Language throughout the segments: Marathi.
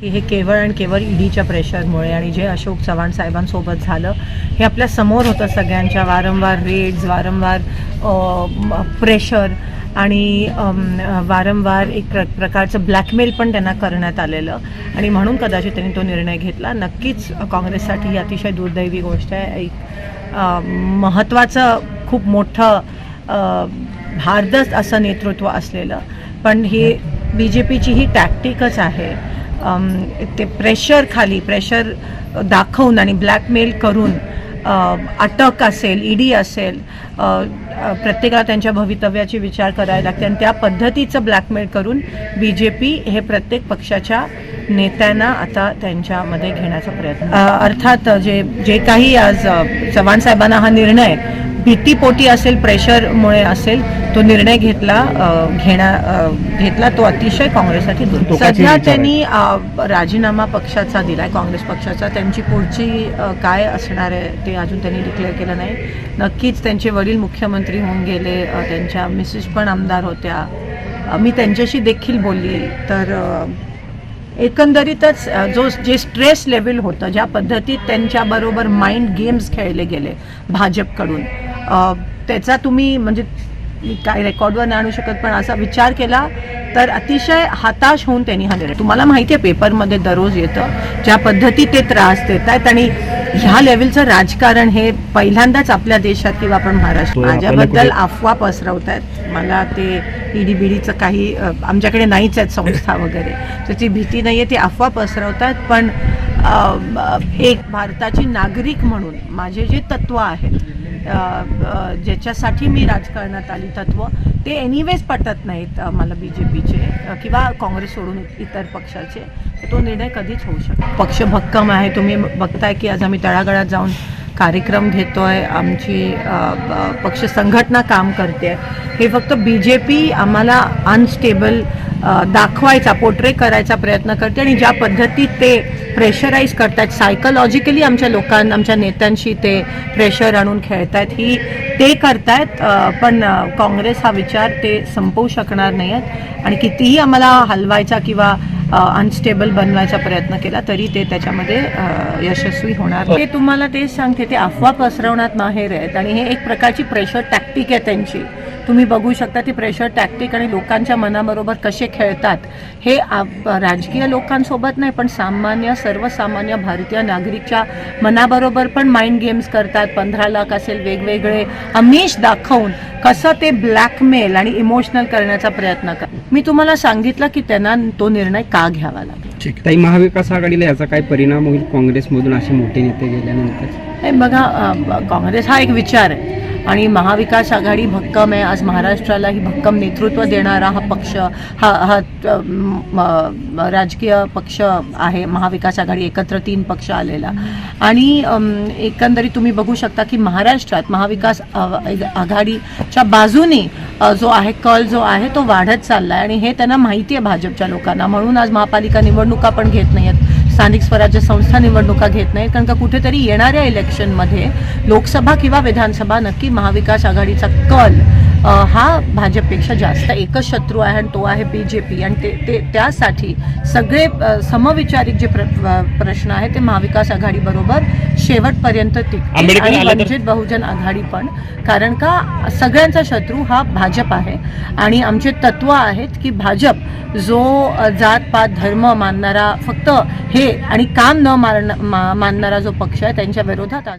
की हे केवळ आणि केवळ ईडीच्या प्रेशरमुळे आणि जे अशोक चव्हाण साहेबांसोबत झालं हे आपल्यासमोर होतं सगळ्यांच्या वारंवार रेड्स वारंवार प्रेशर आणि वारंवार एक प्र प्रकारचं ब्लॅकमेल पण त्यांना करण्यात आलेलं. आणि म्हणून कदाचित त्यांनी तो निर्णय घेतला. नक्कीच काँग्रेससाठी ही अतिशय दुर्दैवी गोष्ट आहे. एक महत्त्वाचं खूप मोठं भारदस्त असं नेतृत्व असलेलं. पण ही बी जे पीची ही टॅक्टिकच आहे. ते प्रेशर खाली प्रेशर दाखवून आणि ब्लॅकमेल करून अटक असेल ईडी असेल प्रत्येकाला त्यांच्या भवितव्याची विचार करायला लागते आणि त्या पद्धतीचं ब्लॅकमेल करून बी जे पी हे प्रत्येक पक्षाच्या नेत्यांना आता त्यांच्यामध्ये घेण्याचा प्रयत्न. अर्थात जे जे काही आज चव्हाण साहेबांना हा निर्णय भीतीपोटी असेल प्रेशरमुळे असेल तो निर्णय घेतला घेण्या घेतला तो अतिशय काँग्रेससाठी सध्या. त्यांनी राजीनामा पक्षाचा दिलाय काँग्रेस पक्षाचा. त्यांची पुढची काय असणार आहे ते अजून त्यांनी डिक्लेअर केलं नाही. नक्कीच त्यांचे वडील मुख्यमंत्री होऊन गेले त्यांच्या मिसेस पण आमदार होत्या. मी त्यांच्याशी देखील बोलली तर एकंदरीतच जो जे स्ट्रेस लेवल होतं ज्या पद्धतीत त्यांच्याबरोबर माइंड गेम्स खेळले गेले भाजपकडून त्याचा तुम्ही म्हणजे मी काय रेकॉर्डवर नाही आणू शकत पण असा विचार केला तर अतिशय हताश होऊन त्यांनी हा निर्णय तुम्हाला माहिती आहे पेपरमध्ये दररोज येतं ज्या पद्धतीत ते त्रास देत आहेत आणि ह्या लेवलचं राजकारण हे पहिल्यांदाच आपल्या देशात किंवा आपण महाराष्ट्र आपल्याला माझ्याबद्दल अफवा पसरवत आहेत मला ते ईडी बिडीचं काही आमच्याकडे नाहीच आहेत संस्था वगैरे. त्याची भीती नाही आहे ती अफवा पसरवतात पण अ, अ, एक भारताची नागरिक म्हणून माझे जे तत्व आहेत ज्याच्यासाठी मी राजकारणात आली तत्व ते एनिवेज पटत नाहीत मला बी जे पीचे किंवा काँग्रेस सोडून इतर पक्षाचे. तो निर्णय कधीच होऊ शकतो पक्ष भक्कम आहे. तुम्ही बघताय की आज आम्ही तळागळात जाऊन कार्यक्रम घेतोय. आमची पक्ष संघटना काम करते. हे फक्त बी जे पी आम्हाला अनस्टेबल दाखवायचा पोर्ट्रे करायचा प्रयत्न करते आणि ज्या पद्धतीत ते प्रेशराईज करतात सायकोलॉजिकली आमच्या लोकांना आमच्या नेत्यांशी ते प्रेशर आणून खेळतायत ही ते करतायत पण काँग्रेस हा विचार ते संपवू शकणार नाही आहेत आणि कितीही आम्हाला हलवायचा किंवा अनस्टेबल बनवायचा प्रयत्न केला तरी ते त्याच्यामध्ये यशस्वी होणार ते तुम्हाला तेच सांगते ते अफवा पसरवण्यात माहेर आहेत. आणि हे एक प्रकारची प्रेशर टॅक्टिक आहे त्यांची. तुम्ही बघू शकता ती प्रेशर टॅक्टिक आणि लोकांच्या मनाबरोबर कसे खेळतात. हे आप- राजकीय लोकांसोबत नाही पण सामान्य सर्वसामान्य भारतीय नागरिकच्या मनाबरोबर पण माइंड गेम्स करतात. पंधरा लाख असेल वेगवेगळे आमिष दाखवून कसं ते ब्लॅकमेल आणि इमोशनल करण्याचा प्रयत्न कर. मी तुम्हाला सांगितलं की त्यांना तो निर्णय का घ्यावा लागला? ठीक. ताई महाविकास आघाडीला याचा काय परिणाम होईल? काँग्रेसमधून असे मोठे नेते गेल्यानंतर? हे बघा काँग्रेस हा एक विचार आहे. आणि महाविकास आघाडी भक्कम आहे. आज महाराष्ट्राला ही भक्कम नेतृत्व देणारा हा पक्ष हा हा राजकीय पक्ष आहे. महाविकास आघाडी एकत्र तीन पक्ष आलेला. आणि एकंदरीत तुम्ही बघू शकता की महाराष्ट्रात महाविकास आघाडीच्या बाजूने जो आहे कल जो आहे तो वाढत चालला आहे आणि हे त्यांना माहिती आहे भाजपच्या लोकांना. म्हणून आज महापालिका निवडणुका पण घेत नाही आहेत स्थानिक स्वराज्य संस्था निवडणुका घेत नाहीत कारण का कुठेतरी येणाऱ्या इलेक्शनमध्ये लोकसभा किंवा विधानसभा नक्की महाविकास आघाडीचा कल हा भाजपपेक्षा जास्त एकच शत्रू आहे आणि तो आहे बी जे पी आणि ते ते त्यासाठी सगळे समविचारिक जे प्र, प्रश्न आहेत ते महाविकास आघाडीबरोबर शेवटपर्यंत टिकतील. आणि वंचित बहुजन आघाडी पण. कारण का सगळ्यांचा शत्रू हा भाजप आहे. आणि आमचे तत्व आहेत की भाजप जो जात पात धर्म मानणारा फक्त हे आणि काम न मारण मा- मानणारा जो पक्ष आहे त्यांच्या विरोधात आज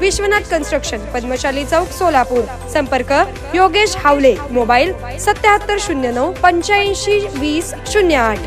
विश्वनाथ कन्स्ट्रक्शन पद्मशाली चौक सोलापूर. संपर्क योगेश हावले मोबाईल सत्याहत्तर शून्य नऊ पंच्याऐंशी वीस शून्य आठ.